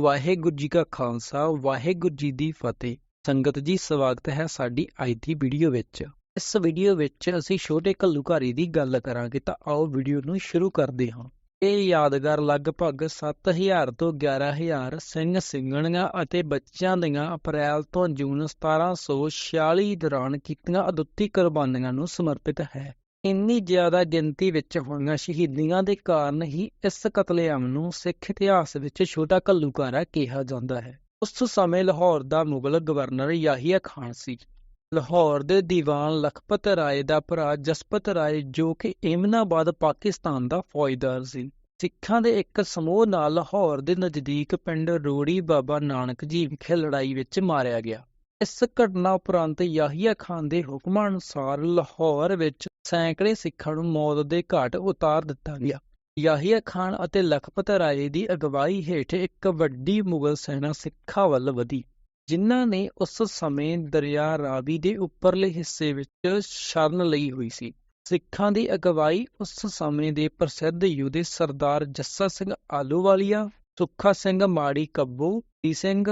ਵਾਹਿਗੁਰੂ ਜੀ ਕਾ ਖਾਲਸਾ, ਵਾਹਿਗੁਰੂ ਜੀ ਦੀ ਫਤਿਹ। ਸੰਗਤ ਜੀ, ਸਵਾਗਤ ਹੈ ਸਾਡੀ ਅੱਜ ਦੀ ਵੀਡੀਓ ਵਿੱਚ। ਇਸ ਵੀਡੀਓ ਵਿੱਚ ਅਸੀਂ ਛੋਟੇ ਘੱਲੂਘਾਰੀ ਦੀ ਗੱਲ ਕਰਾਂਗੇ ਤਾਂ ਆਓ ਵੀਡੀਓ ਨੂੰ ਸ਼ੁਰੂ ਕਰਦੇ ਹਾਂ। ਇਹ ਯਾਦਗਾਰ ਲਗਭਗ 7000 ਤੋਂ 11000 ਸਿੰਘ ਸਿੰਘਣੀਆਂ ਅਤੇ ਬੱਚਿਆਂ ਦੀਆਂ ਅਪ੍ਰੈਲ ਤੋਂ ਜੂਨ 1746 ਦੌਰਾਨ ਕੀਤੀਆਂ ਅਦੁੱਤੀ ਕੁਰਬਾਨੀਆਂ ਨੂੰ ਸਮਰਪਿਤ ਹੈ। ਇੰਨੀ ਜ਼ਿਆਦਾ ਗਿਣਤੀ ਵਿੱਚ ਹੋਈਆਂ ਸ਼ਹੀਦੀਆਂ ਦੇ ਕਾਰਨ ਹੀ ਇਸ ਕਤਲੇਆਮ ਨੂੰ ਸਿੱਖ ਇਤਿਹਾਸ ਵਿੱਚ ਛੋਟਾ ਘੱਲੂਕਾਰਾ ਕਿਹਾ ਜਾਂਦਾ ਹੈ। ਉਸ ਸਮੇਂ ਲਾਹੌਰ ਦਾ ਮੁਗਲ ਗਵਰਨਰ ਯਾਹੀਆ ਖਾਨ ਸੀ। ਲਾਹੌਰ ਦੇ ਦੀਵਾਨ ਲਖਪਤ ਰਾਏ ਦਾ ਭਰਾ ਜਸਪਤ ਰਾਏ ਜੋ ਕਿ ਇਮਨਾਬਾਦ ਪਾਕਿਸਤਾਨ ਦਾ ਫੌਜਦਾਰ ਸੀ। ਸਿੱਖਾਂ ਦੇ ਇੱਕ ਸਮੂਹ ਨਾਲ ਲਾਹੌਰ ਦੇ ਨਜ਼ਦੀਕ ਪਿੰਡ ਰੋੜੀ ਬਾਬਾ ਨਾਨਕ ਜੀ ਵਿਖੇ ਲੜਾਈ ਵਿੱਚ ਮਾਰਿਆ ਗਿਆ। ਇਸ ਘਟਨਾ ਉਪਰੰਤ ਯਾਹੀਆ ਖਾਨ ਦੇ ਹੁਕਮਾਂ ਅਨੁਸਾਰ ਲਾਹੌਰ ਵਿੱਚ ਸੈਂਕੜੇ ਸਿੱਖਾਂ ਨੂੰ ਮੌਤ ਦੇ ਘਾਟ ਉਤਾਰ ਦਿੱਤਾ ਗਿਆ। ਯਾਹੀਆ ਖਾਨ ਅਤੇ ਲਖਪਤ ਰਾਏ ਦੀ ਅਗਵਾਈ ਹੇਠ ਇੱਕ ਵੱਡੀ ਮੁਗਲ ਸੈਨਾ ਸਿੱਖਾਂ ਵੱਲ ਵਧੀ, ਜਿਨ੍ਹਾਂ ਨੇ ਉਸ ਸਮੇਂ ਦਰਿਆ ਰਾਵੀ ਦੇ ਉੱਪਰਲੇ ਹਿੱਸੇ ਵਿੱਚ ਸ਼ਰਨ ਲਈ ਹੋਈ ਸੀ। ਸਿੱਖਾਂ ਦੀ ਅਗਵਾਈ ਉਸ ਸਮੇਂ ਦੇ ਪ੍ਰਸਿੱਧ ਯੋਧੇ ਸਰਦਾਰ ਜੱਸਾ ਸਿੰਘ ਆਲੂਵਾਲੀਆ ਸੁੱਖਾ ਸਿੰਘ ਮਾੜੀ ਕੱਬੂ, ਟੀ ਸਿੰਘ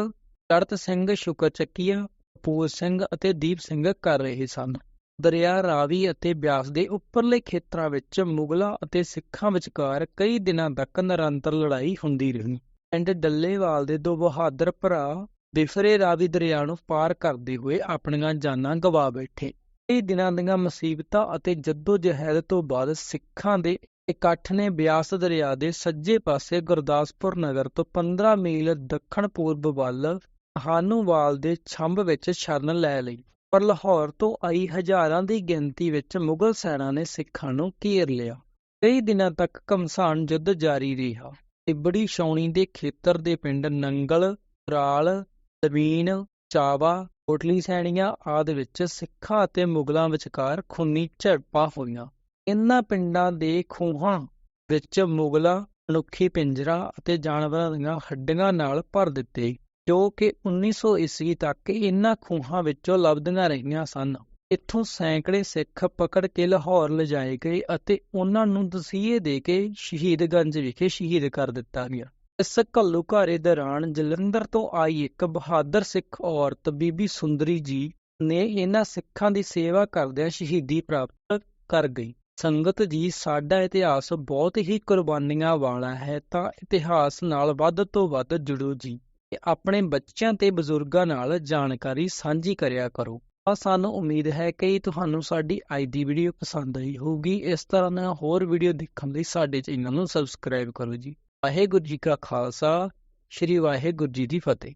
ਚੜਤ ਸਿੰਘ ਸ਼ੁਕਰ ਚੱਕੀਆ ਕਪੂਰ ਸਿੰਘ ਅਤੇ ਦੀਪ ਸਿੰਘ ਕਰ ਰਹੇ ਸਨ। ਦਰਿਆ, ਰਾਵੀ ਅਤੇ ਬਿਆਸ ਦੇ ਉੱਪਰਲੇ ਖੇਤਰਾਂ ਵਿੱਚ ਮੁਗਲਾਂ ਅਤੇ ਸਿੱਖਾਂ ਵਿਚਕਾਰ ਕਈ ਦਿਨਾਂ ਤੱਕ ਨਿਰੰਤਰ ਲੜਾਈ ਹੁੰਦੀ ਰਹੀ। ਪਿੰਡ ਡੱਲੇਵਾਲ ਦੇ ਦੋ ਬਹਾਦਰ ਭਰਾ ਬਿਫਰੇ ਰਾਵੀ ਦਰਿਆ ਨੂੰ ਪਾਰ ਕਰਦੇ ਹੋਏ ਆਪਣੀਆਂ ਜਾਨਾਂ ਗਵਾ ਬੈਠੇ। ਕਈ ਦਿਨਾਂ ਦੀਆਂ ਮੁਸੀਬਤਾਂ ਅਤੇ ਜੱਦੋ-ਜਹਿਦ ਤੋਂ ਬਾਅਦ ਸਿੱਖਾਂ ਦੇ ਇਕੱਠ ਨੇ ਬਿਆਸ ਦਰਿਆ ਦੇ ਸੱਜੇ ਪਾਸੇ ਗੁਰਦਾਸਪੁਰ ਨਗਰ ਤੋਂ 15 ਮੀਲ ਦੱਖਣ ਪੂਰਬ ਵੱਲ ਹਾਨੂਵਾਲ ਦੇ ਛੰਭ ਵਿੱਚ ਸ਼ਰਨ ਲੈ ਲਈ, ਪਰ ਲਾਹੌਰ ਤੋਂ ਆਈ ਹਜ਼ਾਰਾਂ ਦੀ ਗਿਣਤੀ ਵਿੱਚ ਮੁਗਲ ਸੈਨਾ ਨੇ ਸਿੱਖਾਂ ਨੂੰ ਘੇਰ ਲਿਆ। ਕਈ ਦਿਨਾਂ ਤੱਕ ਕਮਸਾਨ ਯੁੱਧ ਜਾਰੀ ਰਿਹਾ। ਤਿੱਬੜੀ ਛਾਉਣੀ ਦੇ ਖੇਤਰ ਦੇ ਪਿੰਡ ਨੰਗਲ, ਰਾਲ, ਜ਼ਮੀਨ, ਚਾਵਾ, ਕੋਟਲੀ ਸੈਣੀਆਂ ਆਦਿ ਵਿੱਚ ਸਿੱਖਾਂ ਅਤੇ ਮੁਗਲਾਂ ਵਿਚਕਾਰ ਖੂਨੀ ਝੜਪਾਂ ਹੋਈਆਂ। ਇਨ੍ਹਾਂ ਪਿੰਡਾਂ ਦੇ ਖੂਹਾਂ ਵਿੱਚ ਮੁਗਲਾਂ, ਮਨੁੱਖੀ ਪਿੰਜਰਾ ਅਤੇ ਜਾਨਵਰਾਂ ਦੀਆਂ ਹੱਡੀਆਂ ਨਾਲ ਭਰ ਦਿੱਤੇ ਜੋ ਕਿ 1900 ਈਸਵੀ ਤੱਕ ਇਨ੍ਹਾਂ ਖੂਹਾਂ ਵਿੱਚੋਂ ਲੱਭਦੀਆਂ ਰਹੀਆਂ ਸਨ। ਇੱਥੋਂ ਸੈਂਕੜੇ ਸਿੱਖ ਪਕੜ ਕੇ ਲਾਹੌਰ ਲਿਜਾਏ ਗਏ ਅਤੇ ਉਹਨਾਂ ਨੂੰ ਦਸੀਏ ਦੇ ਕੇ ਸ਼ਹੀਦਗੰਜ ਵਿਖੇ ਸ਼ਹੀਦ ਕਰ ਦਿੱਤਾ ਗਿਆ। ਇਸ ਘੱਲੂਘਾਰੇ ਦੌਰਾਨ ਜਲੰਧਰ ਤੋਂ ਆਈ ਇੱਕ ਬਹਾਦਰ ਸਿੱਖ ਔਰਤ, ਬੀਬੀ ਸੁੰਦਰੀ ਜੀ, ਨੇ ਇਹਨਾਂ ਸਿੱਖਾਂ ਦੀ ਸੇਵਾ ਕਰਦਿਆਂ ਸ਼ਹੀਦੀ ਪ੍ਰਾਪਤ ਕਰ ਗਈ। ਸੰਗਤ ਜੀ, ਸਾਡਾ ਇਤਿਹਾਸ ਬਹੁਤ ਹੀ ਕੁਰਬਾਨੀਆਂ ਵਾਲਾ ਹੈ, ਤਾਂ ਇਤਿਹਾਸ ਨਾਲ ਵੱਧ ਤੋਂ ਵੱਧ ਜੁੜੋ ਜੀ। ਤੇ ਆਪਣੇ ਬੱਚਿਆਂ ਤੇ ਬਜ਼ੁਰਗਾਂ ਨਾਲ ਜਾਣਕਾਰੀ ਸਾਂਝੀ ਕਰਿਆ ਕਰੋ। ਆ ਸਾਨੂੰ ਉਮੀਦ ਹੈ ਕਿ ਤੁਹਾਨੂੰ ਸਾਡੀ ਅੱਜ ਦੀ ਵੀਡੀਓ ਪਸੰਦ ਆਈ ਹੋਊਗੀ। ਇਸ ਤਰ੍ਹਾਂ ਦੀਆਂ ਹੋਰ ਵੀਡੀਓ ਦੇਖਣ ਲਈ ਸਾਡੇ ਚੈਨਲ ਨੂੰ ਸਬਸਕ੍ਰਾਈਬ ਕਰੋ ਜੀ। ਵਾਹਿਗੁਰੂ ਜੀ ਕਾ ਖਾਲਸਾ, ਸ੍ਰੀ ਵਾਹਿਗੁਰੂ ਜੀ ਦੀ ਫਤਿਹ।